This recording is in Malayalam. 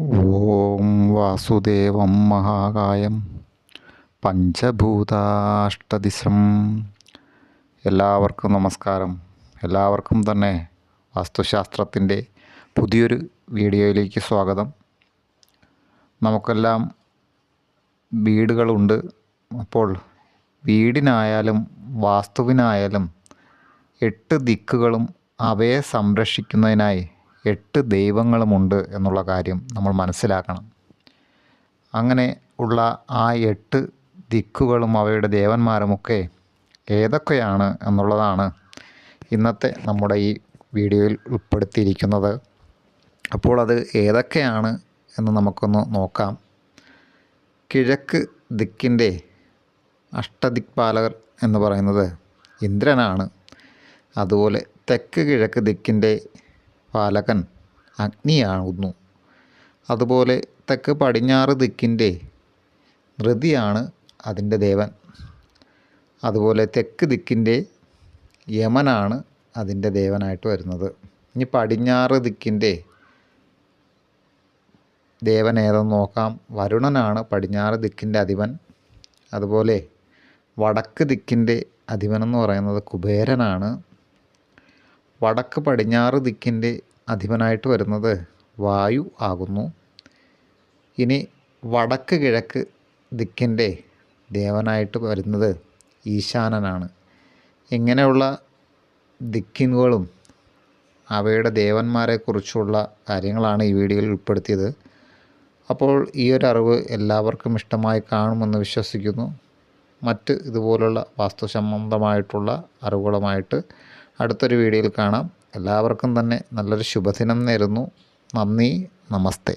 ഓം വാസുദേവം മഹാകായം പഞ്ചഭൂതാഷ്ടദിശം. എല്ലാവർക്കും നമസ്കാരം. എല്ലാവർക്കും തന്നെ വാസ്തുശാസ്ത്രത്തിന്റെ പുതിയൊരു വീഡിയോയിലേക്ക് സ്വാഗതം. നമുക്കെല്ലാം വീടുകളുണ്ട്. അപ്പോൾ വീടിനായാലും വാസ്തുവിനായാലും എട്ട് ദിക്കുകളും അവയെ സംരക്ഷിക്കുന്നതിനായി എട്ട് ദൈവങ്ങളുമുണ്ട് എന്നുള്ള കാര്യം നമ്മൾ മനസ്സിലാക്കണം. അങ്ങനെ ഉള്ള ആ എട്ട് ദിക്കുകളും അവയുടെ ദേവന്മാരുമൊക്കെ ഏതൊക്കെയാണ് എന്നുള്ളതാണ് ഇന്നത്തെ നമ്മുടെ ഈ വീഡിയോയിൽ ഉൾപ്പെടുത്തിയിരിക്കുന്നത്. അപ്പോൾ അത് ഏതൊക്കെയാണ് എന്ന് നമുക്കൊന്ന് നോക്കാം. കിഴക്ക് ദിക്കിന്റെ അഷ്ടദിക്പാലകർ എന്ന് പറയുന്നത് ഇന്ദ്രനാണ്. അതുപോലെ തെക്ക് കിഴക്ക് ദിക്കിന്റെ പാലകൻ അഗ്നിയാകുന്നു അതുപോലെ തെക്ക് പടിഞ്ഞാറ് ദിക്കിന്റെ ധൃതിയാണ് അതിന്റെ ദേവൻ. അതുപോലെ തെക്ക് ദിക്കിന്റെ യമനാണ് അതിന്റെ ദേവനായിട്ട് വരുന്നത്. ഇനി പടിഞ്ഞാറ് ദിക്കിന്റെ ദേവൻ ഏതെന്ന് നോക്കാം. വരുണനാണ് പടിഞ്ഞാറ് ദിക്കിന്റെ അധിപൻ. അതുപോലെ വടക്ക് ദിക്കിന്റെ അധിപനെന്ന് പറയുന്നത് കുബേരനാണ്. വടക്ക് പടിഞ്ഞാറ് ദിക്കിന്റെ അധിപനായിട്ട് വരുന്നത് വായു ആകുന്നു. ഇനി വടക്ക് കിഴക്ക് ദിക്കിന്റെ ദേവനായിട്ട് വരുന്നത് ഈശാനനാണ്. ഇങ്ങനെയുള്ള ദിക്കിനുകളും അവയുടെ ദേവന്മാരെക്കുറിച്ചുള്ള കാര്യങ്ങളാണ് ഈ വീഡിയോയിൽ ഉൾപ്പെടുത്തിയത്. അപ്പോൾ ഈ ഒരു അറിവ് എല്ലാവർക്കും ഇഷ്ടമായി കാണുമെന്ന് വിശ്വസിക്കുന്നു. മറ്റ് ഇതുപോലുള്ള വാസ്തു സംബന്ധമായിട്ടുള്ള അറിവുകളുമായിട്ട് അടുത്തൊരു വീഡിയോയിൽ കാണാം. എല്ലാവർക്കും തന്നെ നല്ലൊരു ശുഭദിനം നേരുന്നു. നന്ദി നമസ്തേ.